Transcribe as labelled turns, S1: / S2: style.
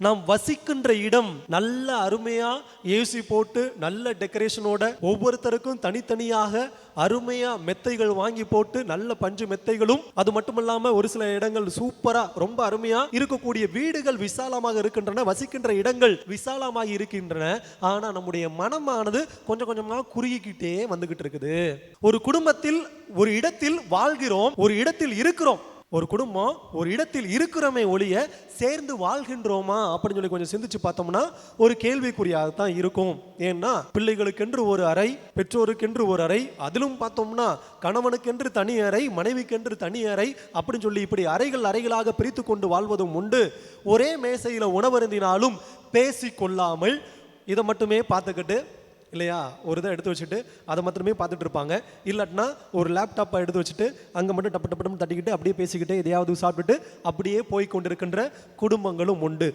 S1: நாம் வசிக்கின்ற இடம் நல்ல அருமையா ஏசி போட்டு நல்ல டெக்கரேஷனோட ஒவ்வொருத்தருக்கும் தனித்தனியாக அருமையா மெத்தைகள் வாங்கி போட்டு நல்ல பஞ்சு மெத்தைகளும். அது மட்டும் இல்லாமல் ஒரு சில இடங்கள் சூப்பரா ரொம்ப அருமையா இருக்கக்கூடிய வீடுகள் விசாலமாக இருக்கின்றன வசிக்கின்ற இடங்கள் விசாலமாக இருக்கின்றன. ஆனா நம்முடைய மனமானது கொஞ்சம் கொஞ்சமா குறுகிக்கிட்டே வந்துகிட்டு இருக்குது. ஒரு குடும்பத்தில் ஒரு இடத்தில் வாழ்கிறோம் ஒரு இடத்தில் இருக்கிறோம். ஒரு குடும்பம் ஒரு இடத்தில் இருக்கிறோமே ஒழிய சேர்ந்து வாழ்கின்றோமா அப்படின்னு சொல்லி கொஞ்சம் சிந்திச்சு பார்த்தோம்னா ஒரு கேள்விக்குறியாக தான் இருக்கும். ஏன்னா பிள்ளைகளுக்கென்று ஒரு அறை பெற்றோருக்கென்று ஒரு அறை அதிலும் பார்த்தோம்னா கணவனுக்கென்று தனி அறை மனைவிக்கென்று தனி அறை அப்படின்னு சொல்லி இப்படி அறைகள் அறைகளாக பிரித்து கொண்டு வாழ்வதும் உண்டு. ஒரே மேசையில் உணவருந்தினாலும் பேசி கொள்ளாமல் இதை மட்டுமே பார்த்துக்கிட்டு இல்லையா? ஒரு இதை எடுத்து வச்சுட்டு அதை மாத்திரமே பார்த்துட்டு இருப்பாங்க. இல்லாட்டினா ஒரு லேப்டாப்பை எடுத்து வச்சுட்டு அங்கே மட்டும் டப்பு டப்பு டப்பு தட்டிக்கிட்டு அப்படியே பேசிக்கிட்டு எதையாவது சாப்பிட்டுட்டு அப்படியே போய் கொண்டிருக்கின்ற குடும்பங்களும் உண்டு.